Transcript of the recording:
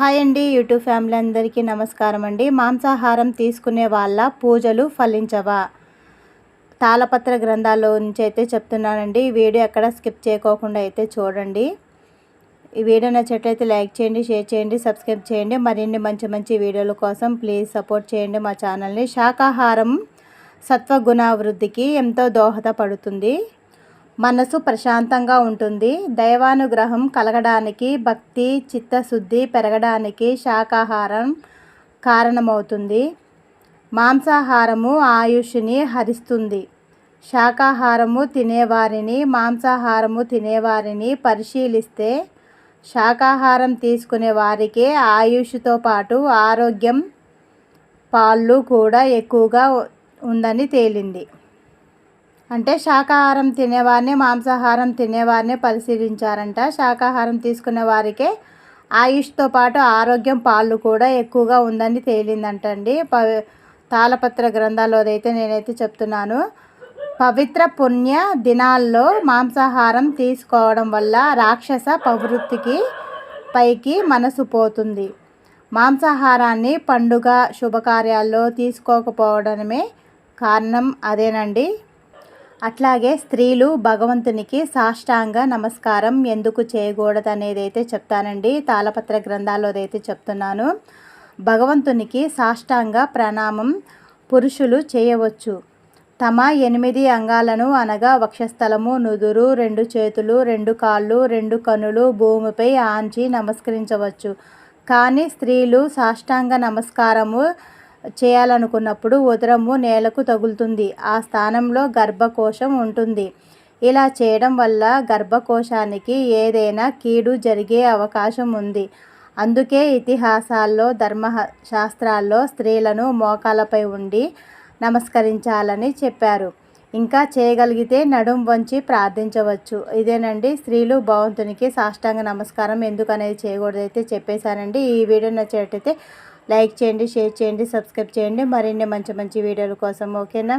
Hi అండి YouTube family అందరికీ నమస్కారం అండి. మాంసాహారం తీసుకునే వాళ్ళ పూజలు ఫలించవా? తాళపత్ర గ్రంథాల్లో నుంచి అయితే చెప్తున్నానండి. ఈ వీడియో ఎక్కడ స్కిప్ చేయకోకుండా అయితే చూడండి. ఈ వీడియో నచ్చట్లయితే లైక్ చేయండి షేర్ చేయండి సబ్స్క్రైబ్ చేయండి. మరిన్ని మంచి మంచి వీడియోల కోసం ప్లీజ్ సపోర్ట్ చేయండి మా ఛానల్ని. శాకాహారం సత్వగుణాభివృద్ధికి ఎంతో దోహదపడుతుంది. మనసు ప్రశాంతంగా ఉంటుంది. దైవానుగ్రహం కలగడానికి భక్తి చిత్తశుద్ధి పెరగడానికి శాకాహారం కారణమవుతుంది. మాంసాహారము ఆయుష్ని హరిస్తుంది. శాకాహారము తినేవారిని మాంసాహారము తినేవారిని పరిశీలిస్తే శాకాహారం తీసుకునే వారికి ఆయుష్తో పాటు ఆరోగ్యం పాళ్ళు కూడా ఎక్కువగా ఉందని తేలింది. అంటే శాకాహారం తినేవారిని మాంసాహారం తినేవారిని పరిశీలించారంట. శాకాహారం తీసుకునే వారికే ఆయుష్తో పాటు ఆరోగ్యం పాలు కూడా ఎక్కువగా ఉందని తేలిందంటండి. ప తాళపత్ర గ్రంథాల్లో అయితే నేనైతే చెప్తున్నాను. పవిత్ర పుణ్య దినాల్లో మాంసాహారం తీసుకోవడం వల్ల రాక్షస ప్రవృత్తికి పైకి మనసు పోతుంది. మాంసాహారాన్ని పండుగ శుభకార్యాల్లో తీసుకోకపోవడమే కారణం అదేనండి. అట్లాగే స్త్రీలు భగవంతునికి సాష్టాంగ నమస్కారం ఎందుకు చేయకూడదు అనేది అయితే చెప్తానండి తాళపత్ర గ్రంథాల్లో అయితే చెప్తున్నాను. భగవంతునికి సాష్టాంగ ప్రణామం పురుషులు చేయవచ్చు. తమ ఎనిమిది అంగాలను అనగా వక్షస్థలము నుదురు రెండు చేతులు రెండు కాళ్ళు రెండు కనులు భూమిపై ఆంచి నమస్కరించవచ్చు. కానీ స్త్రీలు సాష్టాంగ నమస్కారము చేయాలనుకున్నప్పుడు ఉదరము నేలకు తగులుతుంది. ఆ స్థానంలో గర్భకోశం ఉంటుంది. ఇలా చేయడం వల్ల గర్భకోశానికి ఏదైనా కీడు జరిగే అవకాశం ఉంది. అందుకే ఇతిహాసాల్లో ధర్మ శాస్త్రాల్లో స్త్రీలను మోకాలపై ఉండి నమస్కరించాలని చెప్పారు. ఇంకా చేయగలిగితే నడుం వంచి ప్రార్థించవచ్చు. ఇదేనండి. స్త్రీలు భగవంతునికి సాష్టాంగ నమస్కారం. ఎందుకు అనేది చేయకూడదైతే చెప్పేశానండి. ఈ వీడియో నచ్చేటైతే లైక్ చేయండి షేర్ చేయండి సబ్స్క్రైబ్ చేయండి. మరిన్ని మంచి మంచి వీడియోల కోసం ఓకేనా?